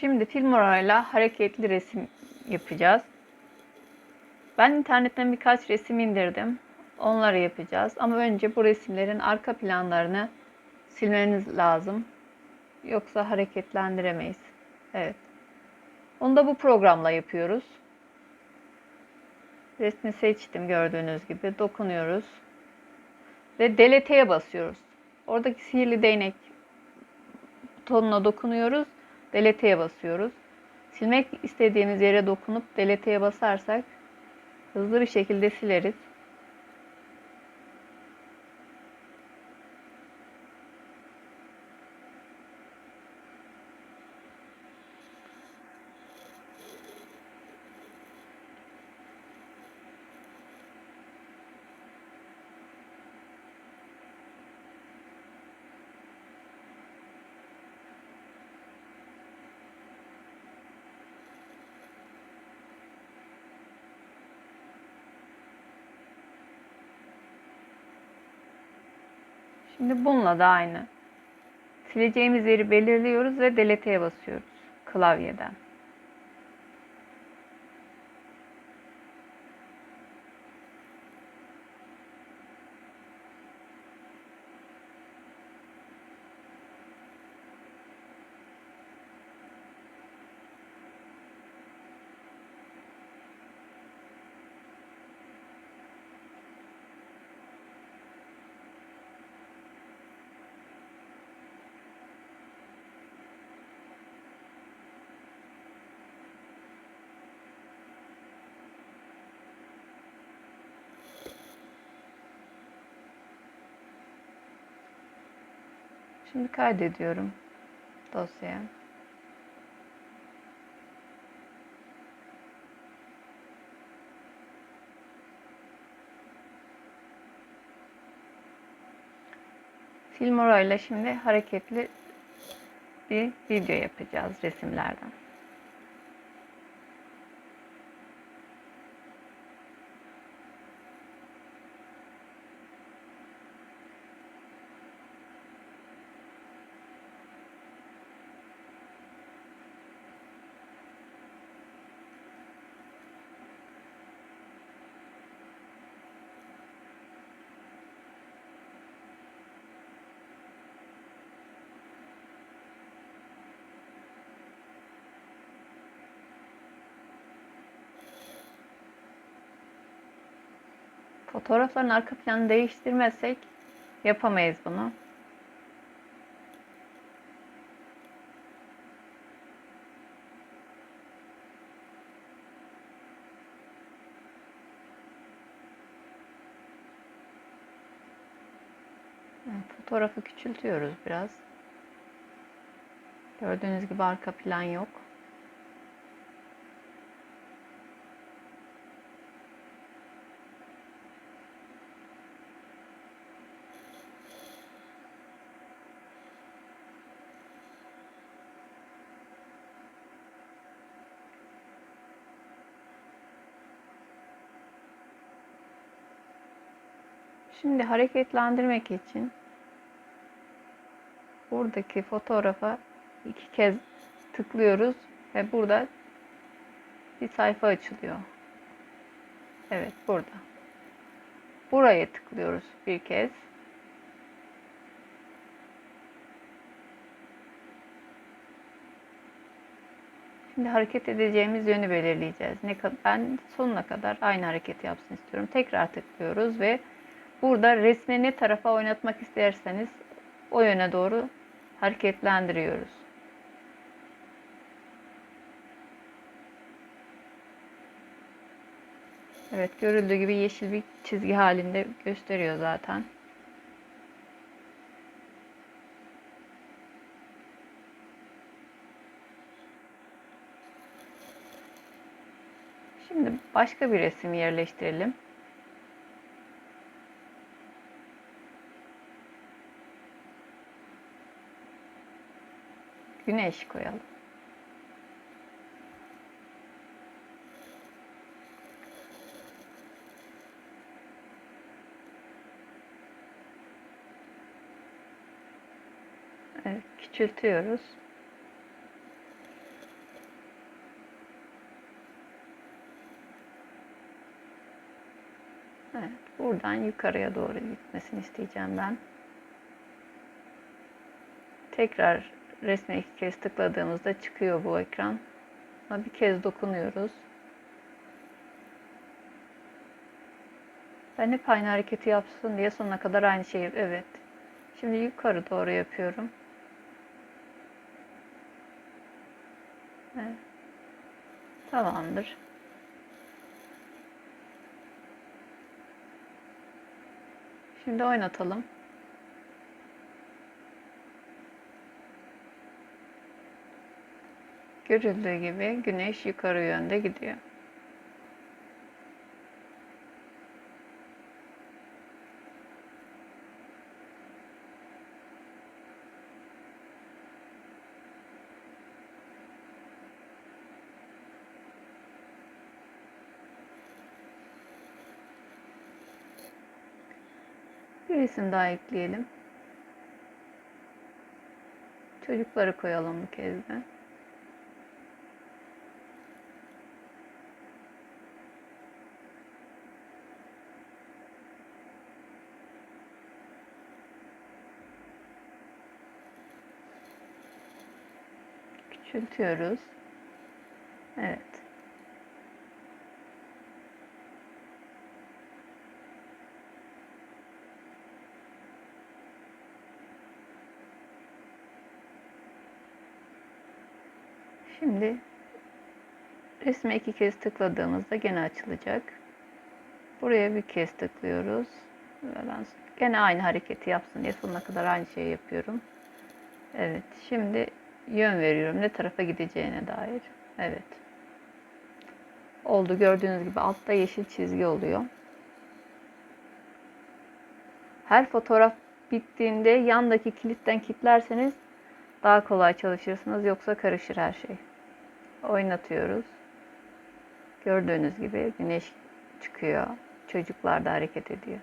Şimdi Filmora'yla hareketli resim yapacağız. Ben internetten birkaç resim indirdim. Onları yapacağız. Ama önce bu resimlerin arka planlarını silmeniz lazım. Yoksa hareketlendiremeyiz. Evet. Onu da bu programla yapıyoruz. Resmi seçtim gördüğünüz gibi. Dokunuyoruz. Ve delete'ye basıyoruz. Oradaki sihirli değnek butonuna dokunuyoruz. Delete'ye basıyoruz. Silmek istediğimiz yere dokunup delete'ye basarsak hızlı bir şekilde sileriz. Şimdi bununla da aynı. Sileceğimiz yeri belirliyoruz ve delete'ye basıyoruz klavyeden. Şimdi kaydediyorum dosyaya. Filmora ile şimdi hareketli bir video yapacağız resimlerden. Fotoğrafların arka planını değiştirmezsek yapamayız bunu. Fotoğrafı küçültüyoruz biraz. Gördüğünüz gibi arka plan yok. Şimdi hareketlendirmek için buradaki fotoğrafa iki kez tıklıyoruz ve burada bir sayfa açılıyor. Evet burada. Buraya tıklıyoruz bir kez. Şimdi hareket edeceğimiz yönü belirleyeceğiz. Ne ben sonuna kadar aynı hareketi yapsın istiyorum. Tekrar tıklıyoruz ve Burada resmi ne tarafa oynatmak isterseniz o yöne doğru hareketlendiriyoruz. Evet görüldüğü gibi yeşil bir çizgi halinde gösteriyor zaten. Şimdi başka bir resim yerleştirelim. Güneş koyalım. Evet, küçültüyoruz. Evet, buradan yukarıya doğru gitmesini isteyeceğim ben. Tekrar resme iki kez tıkladığımızda çıkıyor bu ekran. Ama bir kez dokunuyoruz. Ben hep aynı hareketi yapsın diye sonuna kadar aynı şeyi. Evet. Şimdi yukarı doğru yapıyorum. Evet. Tamamdır. Şimdi oynatalım. Görüldüğü gibi güneş yukarı yönde gidiyor. Bir resim daha ekleyelim. Çocukları koyalım bu kez de. Küçültüyoruz. Evet. Şimdi resme iki kez tıkladığımızda gene açılacak. Buraya bir kez tıklıyoruz. Ben gene aynı hareketi yapsın diye sonuna kadar aynı şeyi yapıyorum. Evet. Şimdi yön veriyorum ne tarafa gideceğine dair. Evet. Oldu. Gördüğünüz gibi altta yeşil çizgi oluyor. Her fotoğraf bittiğinde yandaki kilitten kilitlerseniz daha kolay çalışırsınız. Yoksa karışır her şey. Oynatıyoruz. Gördüğünüz gibi güneş çıkıyor. Çocuklar da hareket ediyor.